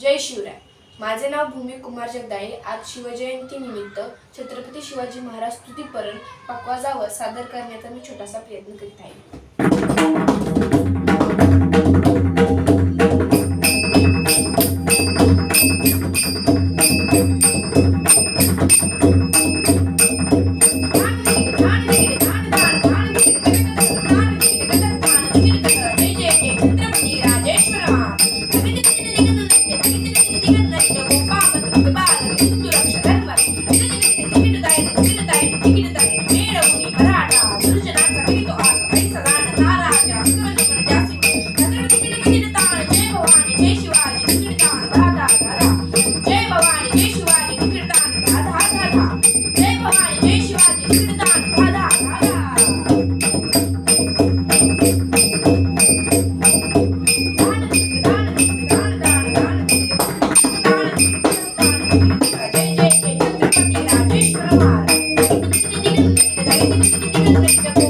जय शिवराय. माझे नाव भूमी कुमार जगदाळे. आज शिवजयंतीनिमित्त छत्रपती शिवाजी महाराज स्तुतीपरण पक्वाजावर सादर करण्याचा मी छोटासा प्रयत्न करीत आहे. जय जय